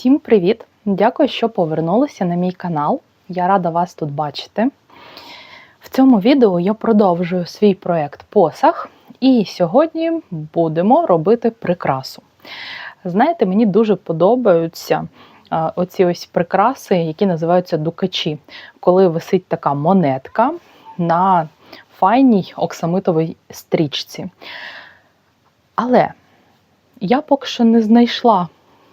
Всім привіт! Дякую, що повернулися на мій канал. Я рада вас тут бачити. В цьому відео я продовжую свій проєкт Посах, і сьогодні будемо робити прикрасу. Знаєте, мені дуже подобаються оці ось прикраси, які називаються дукачі, коли висить така монетка на файній оксамитовій стрічці. Але я поки що не знайшла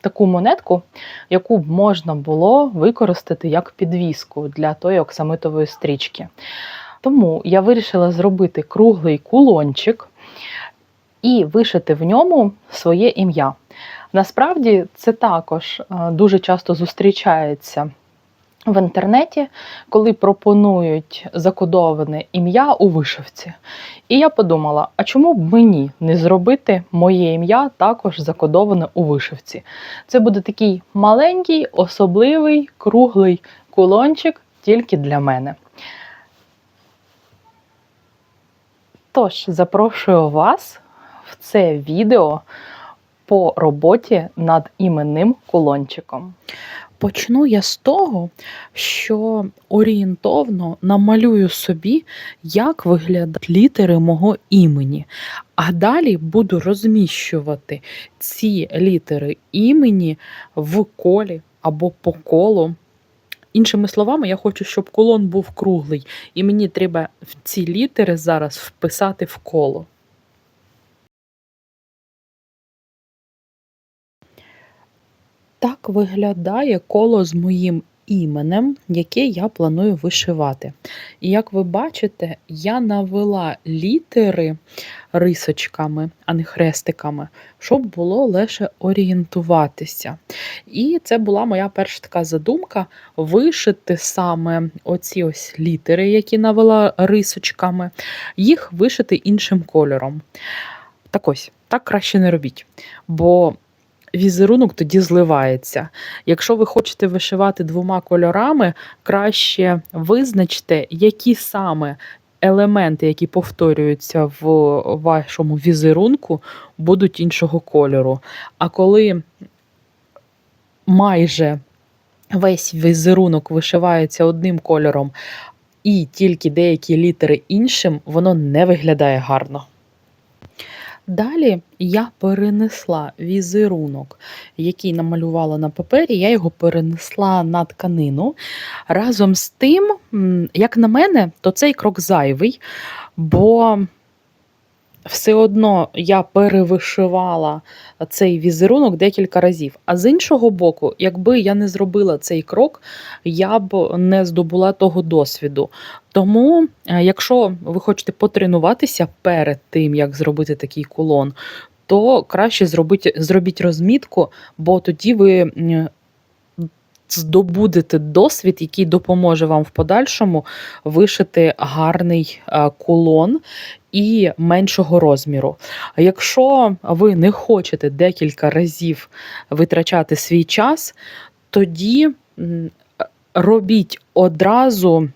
таку монетку, яку б можна було використати як підвіску для тої оксамитової стрічки. Тому я вирішила зробити круглий кулончик і вишити в ньому своє ім'я. Насправді це також е, дуже часто зустрічається в інтернеті, коли пропонують закодоване ім'я у вишивці. І я подумала: а чому б мені не зробити моє ім'я також закодоване у вишивці? Це буде такий маленький, особливий, круглий кулончик тільки для мене. Тож, запрошую вас в це відео по роботі над іменним кулончиком. Почну я з того, що орієнтовно намалюю собі, як виглядають літери мого імені. А далі буду розміщувати ці літери імені в колі або по колу. Іншими словами, я хочу, щоб колон був круглий, і мені треба ці літери зараз вписати в коло. Так виглядає коло з моїм іменем, яке я планую вишивати. І як ви бачите, я навела літери рисочками, а не хрестиками, щоб було легше орієнтуватися. І це була моя перша така задумка вишити саме оці ось літери, які навела рисочками, їх вишити іншим кольором. Так ось, так краще не робіть. Бо візерунок тоді зливається. Якщо ви хочете вишивати двома кольорами, краще визначте, які саме елементи, які повторюються в вашому візерунку, будуть іншого кольору. А коли майже весь візерунок вишивається одним кольором, і тільки деякі літери іншим, воно не виглядає гарно. Далі я перенесла візерунок, який намалювала на папері, я його перенесла на тканину. Разом з тим, як на мене, то цей крок зайвий, бо все одно я перевишивала цей візерунок декілька разів. А з іншого боку, якби я не зробила цей крок, я б не здобула того досвіду. Тому, е, якщо ви хочете потренуватися перед тим, як зробити такий кулон, то краще зробіть, зробіть розмітку, бо тоді ви здобудете досвід, який допоможе вам в подальшому вишити гарний е, кулон і меншого розміру. Якщо ви не хочете декілька разів витрачати свій час, тоді робіть одразу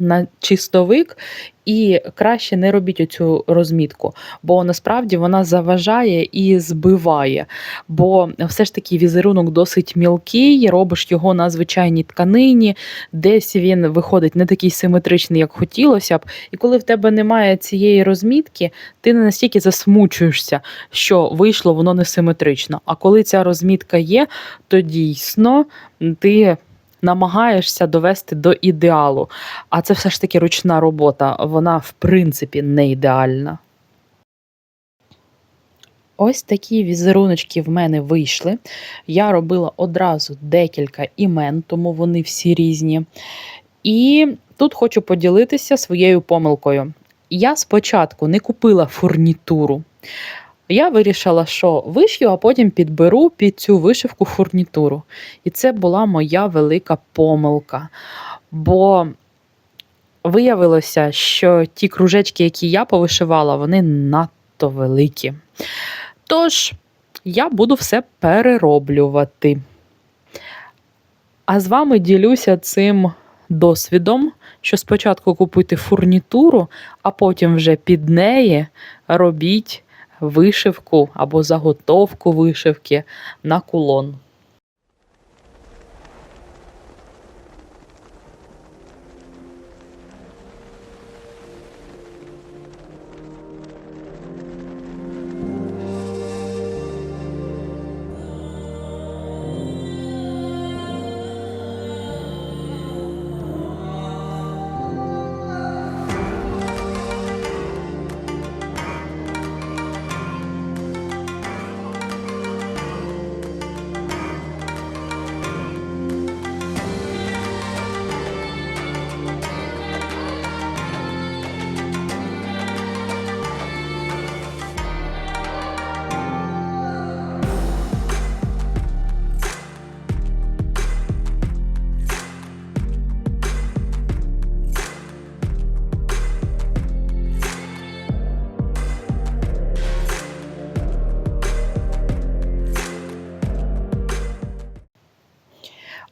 на чистовик, і краще не робіть оцю розмітку, бо насправді вона заважає і збиває. Бо все ж таки візерунок досить мілкий, робиш його на звичайній тканині, десь він виходить не такий симетричний, як хотілося б. І коли в тебе немає цієї розмітки, ти не настільки засмучуєшся, що вийшло воно несиметрично. А коли ця розмітка є, то дійсно ти намагаєшся довести до ідеалу. А це все ж таки ручна робота, вона в принципі не ідеальна. Ось такі візеруночки в мене вийшли. Я робила одразу декілька імен, тому вони всі різні. І тут хочу поділитися своєю помилкою. Я спочатку не купила фурнітуру. Я вирішила, що вишью, а потім підберу під цю вишивку фурнітуру. І це була моя велика помилка. Бо виявилося, що ті кружечки, які я повишивала, вони надто великі. Тож, я буду все перероблювати. А з вами ділюся цим досвідом, що спочатку купуйте фурнітуру, а потім вже під неї робіть вишивку або заготовку вишивки на кулон.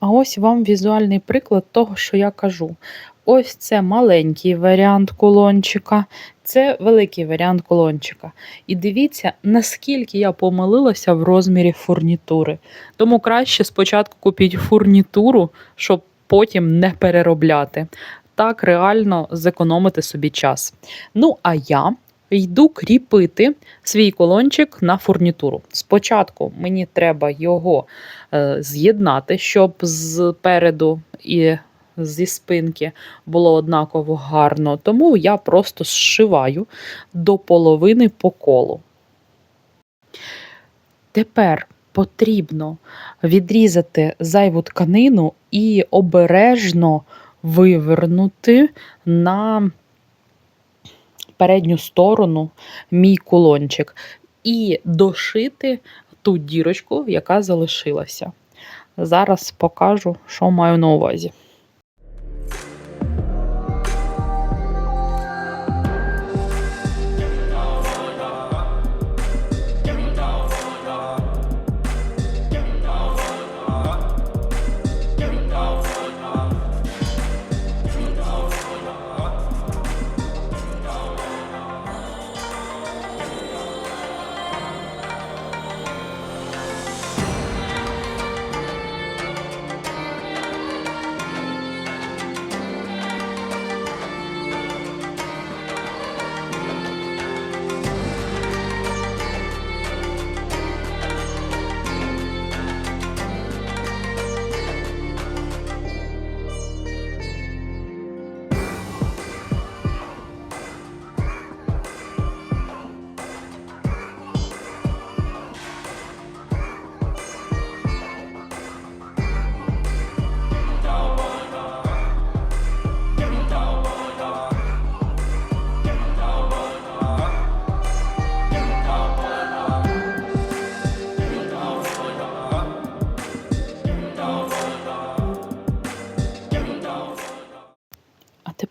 А ось вам візуальний приклад того, що я кажу. Ось це маленький варіант кулончика, це великий варіант кулончика. І дивіться, наскільки я помилилася в розмірі фурнітури. Тому краще спочатку купіть фурнітуру, щоб потім не переробляти. Так реально зекономити собі час. Ну, а я йду кріпити свій колончик на фурнітуру. Спочатку мені треба його е, з'єднати, щоб зпереду і зі спинки було однаково гарно. Тому я просто зшиваю до половини по колу. Тепер потрібно відрізати зайву тканину і обережно вивернути на передню сторону мій кулончик і дошити ту дірочку, яка залишилася. Зараз покажу, що маю на увазі.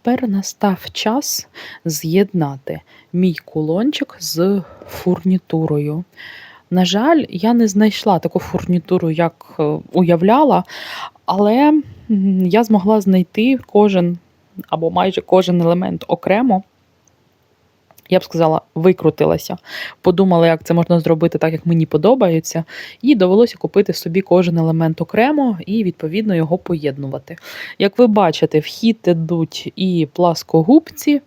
Тепер настав час з'єднати мій кулончик з фурнітурою. На жаль, я не знайшла таку фурнітуру, як е, уявляла, але я змогла знайти кожен або майже кожен елемент окремо. Я б сказала, викрутилася. Подумала, як це можна зробити так, як мені подобається, і довелося купити собі кожен елемент окремо і, відповідно, його поєднувати. Як ви бачите, в хід ідуть і пласкогубці,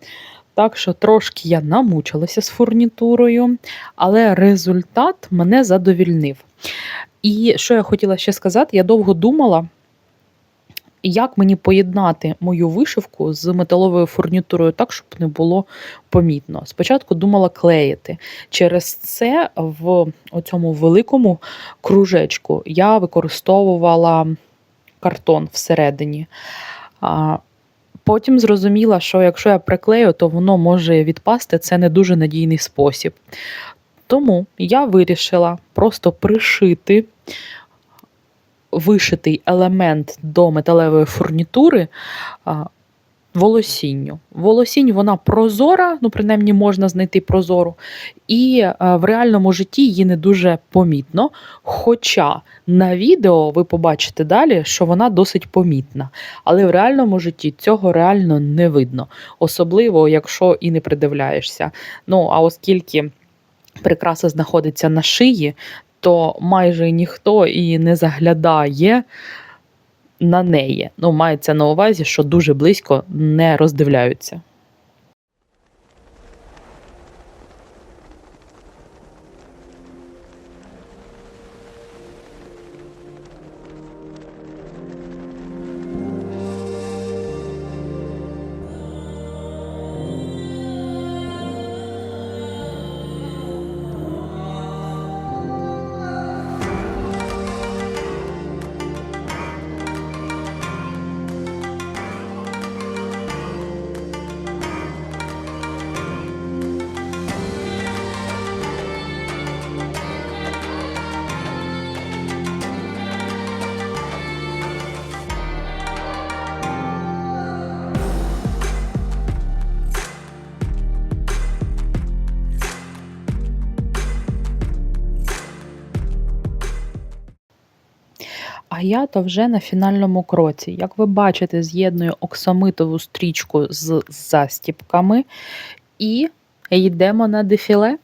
так що трошки я намучилася з фурнітурою, але результат мене задовільнив. І що я хотіла ще сказати, я довго думала. Як мені поєднати мою вишивку з металовою фурнітурою так, щоб не було помітно? Спочатку думала клеїти. Через це в цьому великому кружечку я використовувала картон всередині. Потім зрозуміла, що якщо я приклею, то воно може відпасти. Це не дуже надійний спосіб. Тому я вирішила просто пришити вишитий елемент до металевої фурнітури волосінню. Волосінь вона прозора, ну принаймні можна знайти прозору, і а, в реальному житті її не дуже помітно. Хоча на відео ви побачите далі, що вона досить помітна. Але в реальному житті цього реально не видно, особливо якщо і не придивляєшся. Ну а оскільки прикраса знаходиться на шиї, то майже ніхто і не заглядає на неї. Ну, мається на увазі, що дуже близько не роздивляються. А я то вже на фінальному кроці. Як ви бачите, з'єдную оксамитову стрічку з застіпками і йдемо на дефіле.